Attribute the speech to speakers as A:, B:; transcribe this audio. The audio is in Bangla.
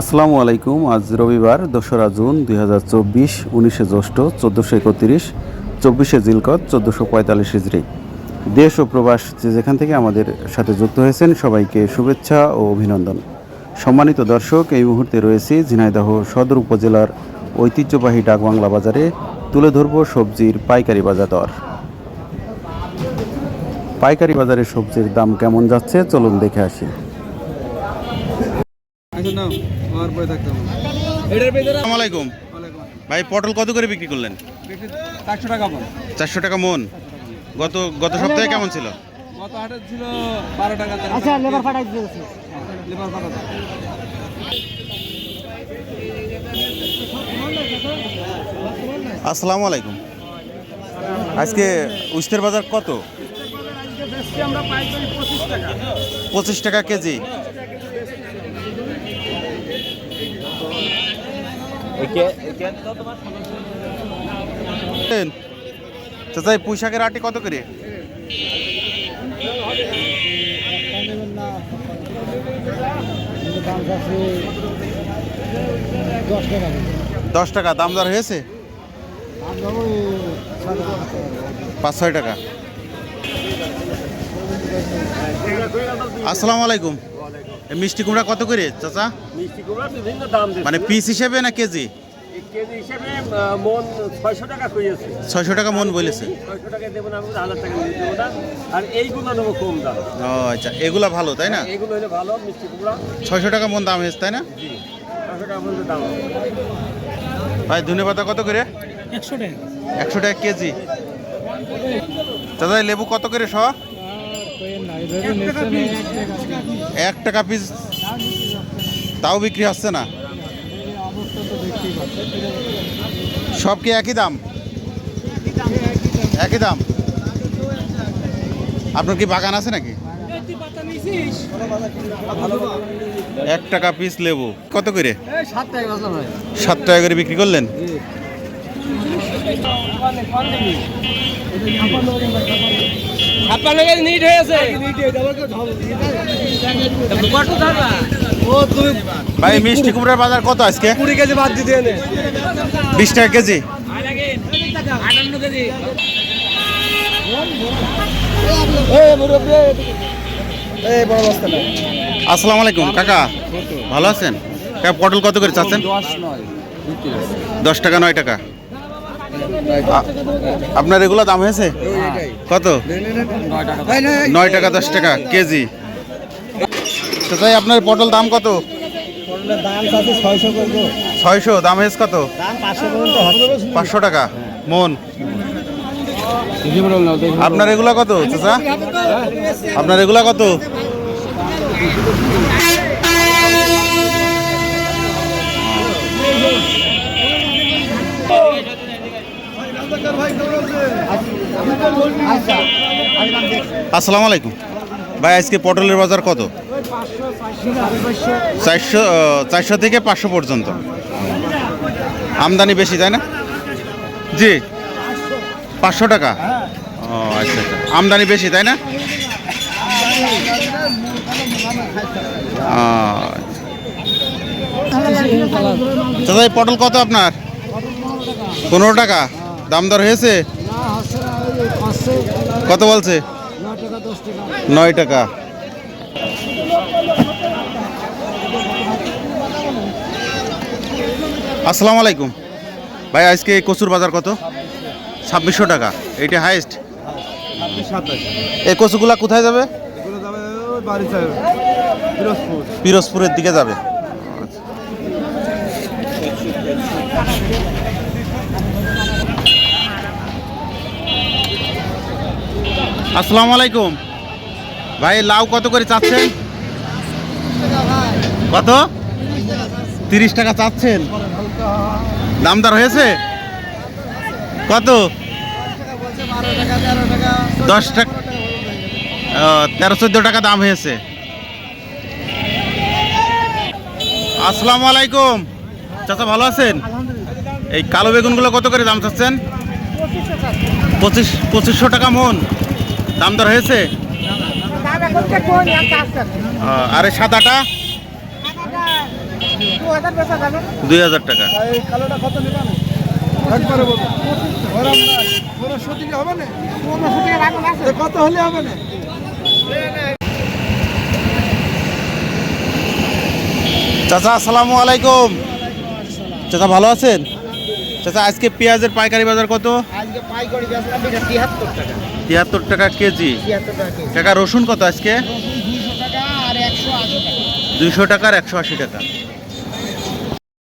A: আসসালামু আলাইকুম, আজ রবিবার দোসরা জুন দুই হাজার চব্বিশ, উনিশে জ্যৈষ্ঠ চোদ্দোশো একত্রিশ, চব্বিশে জিলকত চোদ্দোশো পঁয়তাল্লিশ হিজড়ি। দেশ ও প্রবাস যে যেখান থেকে আমাদের সাথে যুক্ত হয়েছেন, সবাইকে শুভেচ্ছা ও অভিনন্দন। সম্মানিত দর্শক, এই মুহূর্তে রয়েছি ঝিনাইদহ সদর উপজেলার ঐতিহ্যবাহী ডাকবাংলা বাজারে তুলে ধরব সবজির পাইকারি বাজার দর। পাইকারি বাজারে সবজির দাম কেমন যাচ্ছে, চলুন দেখে আসি।
B: আচ্ছা নাও আমার থাকতাম
A: আলাইকুম। ভাই পটল কত করে বিক্রি করলেন?
B: চারশো টাকা বল
A: চারশো টাকা মন। গত গত সপ্তাহে কেমন ছিল?
B: গত হাটে ছিল বারো টাকা
C: আচ্ছা লেবার পাঠাই দিয়েছি।
B: লেবার পাঠা
A: আসসালামু আলাইকুম। আজকে উস্তের বাজার কত?
B: পঁচিশ টাকা
A: কেজি। চাচা এই পুঁই শাকের আটি কত করে?
C: দশ টাকা,
A: দাম দর হয়েছে? পাঁচ, ছয় টাকা। আসসালামু আলাইকুম। মিষ্টি কুমড়া কত করে চাচা?
D: মিষ্টি কুমড়া বিভিন্ন দাম
A: মানে পিস হিসেবে না কেজি?
D: কেজি হিসেবে মন ছয়শো টাকা করেছে
A: ছয়শো টাকা মন বলেছে।
D: ছয়শো টাকা দেবো না আমি হাজার টাকা দিয়ে দেবো না। আর এইগুলো নেব কম দাম।
A: ও আচ্ছা এগুলা ভালো তাই না?
D: এইগুলো হলে ভালো মিষ্টি কুমড়া।
A: ছয়শো টাকা মন দাম হয়েছে তাই না?
D: জি ছয়শো টাকা পর্যন্ত দাম।
A: ভাই ধনে পাতা কত করে?
C: একশো টাকা।
A: একশো টাকা কেজি। দাদা লেবু কত করে শ এক টাকা পিস তাও বিক্রি হচ্ছে না। সব কি একই দাম? একই দাম। আপনার কি বাগান আছে নাকি? এক টাকা পিস লেবু। কত করে?
B: সাত টাকা
A: করে বিক্রি করলেন?
B: আপনার লোকের নিট হয়েছে কত ও তুমি
A: ভাই মিষ্টি কুমড়ার বাজার কত আজকে?
B: কুড়ি কেজি বাদ দিতে এনে
A: বিশ টাকা কেজি?
B: আটান্ন কেজি এই বড় বস্তা না
A: আসসালামু আলাইকুম কাকা। ভালো আছেন? কাকা পটল কত করে চাচ্ছেন?
B: দশ
A: টাকা নয় টাকা। আপনার এগুলো দাম হয়েছে? কত?
B: নয় টাকা
A: দশ টাকা কেজি। আপনার পটল দাম কত?
C: ছয়শো,
A: দাম হয়েছে কত?
C: পাঁচশো
A: পাঁচশো টাকা, মন। আপনার এগুলা কত, চাচা? আপনার এগুলা কত? আসসালামু আলাইকুম। ভাই, আজকে পটলের বাজার কত? চারশো চারশো থেকে পাঁচশো পর্যন্ত। আমদানি বেশি, তাই না? জি। পাঁচশো টাকা? ও আচ্ছা আচ্ছা। আমদানি বেশি, তাই না? দাদা এই পটল কত আপনার? পনেরো টাকা। দাম দর হয়েছে? কত বলছে? নয় টাকা। আসসালামু আলাইকুম। ভাই, আজকে কচুর বাজার কত? ছাব্বিশশো টাকা। এইটা হাইস্ট এই কচুগুলা কোথায় যাবে? পিরোজপুরের দিকে যাবে। আসসালামু আলাইকুম। ভাই, লাউ কত করে চাচ্ছেন? কত? তিরিশ টাকা চাচ্ছেন। দামদার হয়েছে? কত? দশ টাকা তেরো চোদ্দ টাকা দাম হয়েছে। আসসালামু আলাইকুম। চাচা, ভালো আছেন? এই কালো বেগুনগুলো কত করে দাম চাচ্ছেন? পঁচিশ, পঁচিশশো টাকা মন। দাম দর হয়েছে? আর সাদাটা দুই হাজার টাকা।
B: কত নেবেন? একবারে বলুন। ওরম না পনেরোশো দিলে হবে না? এ কত হলে হবে না?
A: চাচা আসসালামু আলাইকুম। চাচা ভালো আছেন? চাচা আজকে পেঁয়াজের পাইকারি বাজার কত?
C: পাইকারি বেচলাম এটা তিয়াত্তর টাকা।
A: টাকা কেজি?
C: টাকা কেজি।
A: টাকা রসুন কত আজকে?
C: দুইশো টাকা আর টাকা।
A: টাকার একশো আশি টাকা।